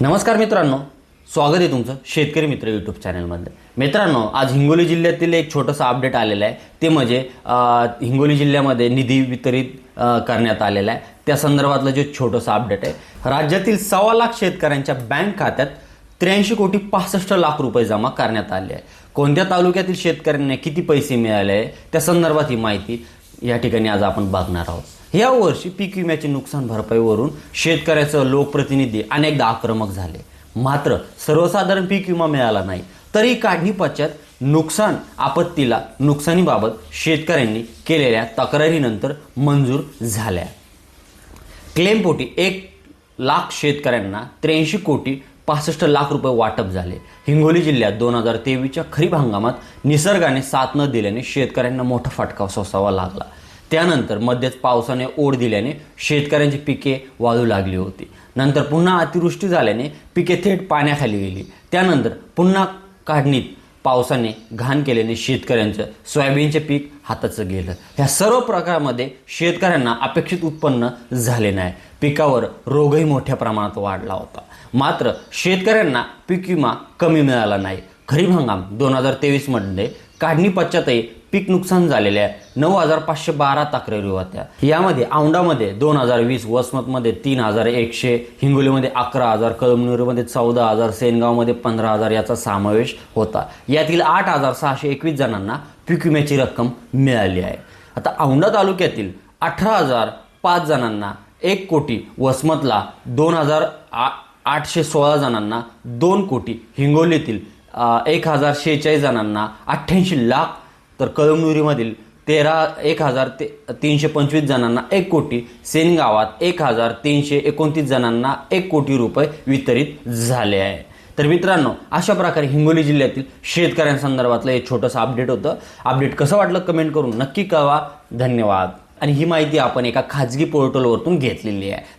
नमस्कार मित्रांनो. स्वागत आहे तुमचं शेतकरी मित्र यूट्यूब चॅनलमध्ये मित्रांनो आज हिंगोली जिल्ह्यातील एक छोटंसं अपडेट आलेलं आहे. ते म्हणजे हिंगोली जिल्ह्यामध्ये निधी वितरित करण्यात आलेला आहे. त्या संदर्भातलं जे छोटंसं अपडेट आहे राज्यातील सव्वा लाख शेतकऱ्यांच्या बँक खात्यात त्र्याऐंशी कोटी पासष्ट लाख रुपये जमा करण्यात आले आहे. कोणत्या तालुक्यातील शेतकऱ्यांना किती पैसे मिळाले आहे त्या संदर्भात ही माहिती या ठिकाणी आज आपण बघणार आहोत. या वर्षी पीक विम्याची नुकसान भरपाईवरून शेतकऱ्याचं लोकप्रतिनिधी अनेकदा आक्रमक झाले. मात्र सर्वसाधारण पीक विमा मिळाला नाही तरी काढणी पश्चात नुकसान आपत्तीला नुकसानीबाबत शेतकऱ्यांनी केलेल्या तक्रारीनंतर मंजूर झाल्या. क्लेमपोटी एक लाख शेतकऱ्यांना त्र्याऐंशी कोटी पासष्ट लाख रुपये वाटप झाले. हिंगोली जिल्ह्यात दोन हजार तेवीसच्या खरीप हंगामात निसर्गाने साथ न दिल्याने शेतकऱ्यांना मोठा फटका सोसावा लागला. त्यानंतर मध्येच पावसाने ओढ दिल्याने शेतकऱ्यांची पिके वाळू लागली होती. नंतर पुन्हा अतिवृष्टी झाल्याने पिके थेट पाण्याखाली गेली. त्यानंतर पुन्हा काढणीत पावसाने घाण केल्याने शेतकऱ्यांचं सोयाबीनचे पीक हाताचं गेलं. ह्या सर्व प्रकारामध्ये शेतकऱ्यांना अपेक्षित उत्पन्न झाले नाही. पिकावर रोगही मोठ्या प्रमाणात वाढला होता. मात्र शेतकऱ्यांना पीक विमा कमी मिळाला नाही. खरीप हंगाम दोन हजार तेवीसमध्ये काढणी पश्चातही पीक नुकसान झालेले आहे. नऊ हजार पाचशे बारा तक्रारी होत्या. यामध्ये औंढामध्ये दोन हजार वीस वसमतमध्ये तीन हजार एकशे हिंगोलीमध्ये अकरा हजार कळमनुरीमध्ये चौदा हजार सेनगावमध्ये पंधरा हजार याचा समावेश होता. यातील आठ हजार सहाशे एकवीस जणांना पीक विम्याची रक्कम मिळाली आहे. आता औंढा तालुक्यातील अठरा हजार पाच जणांना एक कोटी वसमतला दोन हजार आ आठशे सोळा जणांना दोन कोटी हिंगोलीतील एक हजार शेहेचाळीस जणांना अठ्ठ्याऐंशी लाख तर कळमनुरीमधील तेरा एक हजार ते तीनशे पंचवीस जणांना एक कोटी सेनगावात एक हजार तीनशे एकोणतीस जणांना एक कोटी रुपये वितरित झाले आहे. तर मित्रांनो अशा प्रकारे हिंगोली जिल्ह्यातील शेतकऱ्यांसंदर्भातलं एक छोटंसं अपडेट होतं. अपडेट कसं वाटलं कमेंट करून नक्की कळवा. धन्यवाद. आणि ही माहिती आपण एका खाजगी पोर्टलवरतून घेतलेली आहे.